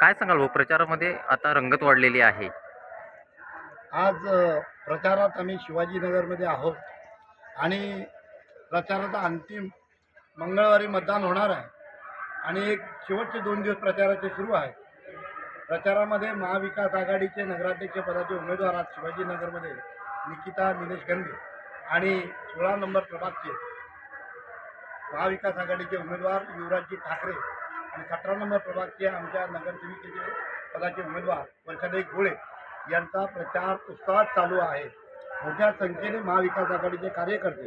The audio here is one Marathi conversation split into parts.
काय सांगाल भाऊ प्रचारामध्ये आता रंगत वाढलेली आहे. आज प्रचारात आम्ही शिवाजीनगरमध्ये आहोत. आणि प्रचाराचा अंतिम मंगळवारी मतदान होणार आहे. आणि एक शेवटचे दोन दिवस प्रचाराचे सुरू आहे. प्रचारामध्ये महाविकास आघाडीचे नगराध्यक्ष पदाचे उमेदवार आज शिवाजीनगरमध्ये निकिता निलेश गंगे आणि सोळा नंबर प्रभागचे महाविकास आघाडीचे उमेदवार युवराजजी ठाकरे आणि सतरा नंबर प्रभागचे आमच्या नगरसेविकेचे पदाचे उमेदवार वर्षादेवी गोळे यांचा प्रचार उत्साहात चालू आहे. मोठ्या संख्येने महाविकास आघाडीचे कार्यकर्ते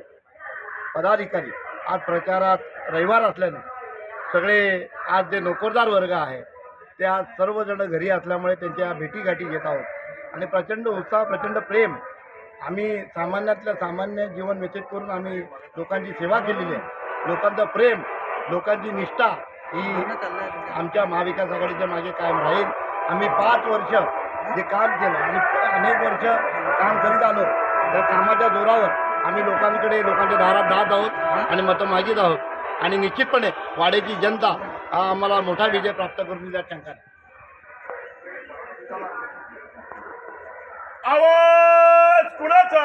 पदाधिकारी आज प्रचारात रविवार असल्याने सगळे आज जे नोकरदार वर्ग आहे ते आज सर्वजण घरी असल्यामुळे त्यांच्या भेटीगाठी घेत आहोत. आणि प्रचंड उत्साह प्रचंड प्रेम आम्ही सामान्यातल्या सामान्य जीवन व्यतीत करून आम्ही लोकांची सेवा केलेली आहे. लोकांचं प्रेम लोकांची निष्ठा ही आमच्या महाविकास आघाडीच्या मागे कायम राहील. आम्ही पाच वर्ष जे काम केलं आणि अनेक वर्ष काम करीत आलो त्या कामाच्या जोरावर आम्ही लोकांकडे लोकांच्या दारात जात आहोत आणि मतं मागित आहोत. आणि निश्चितपणे वाड्याची जनता हा आम्हाला मोठा विजय प्राप्त करून दिला शंका. आवाज कुणाचा?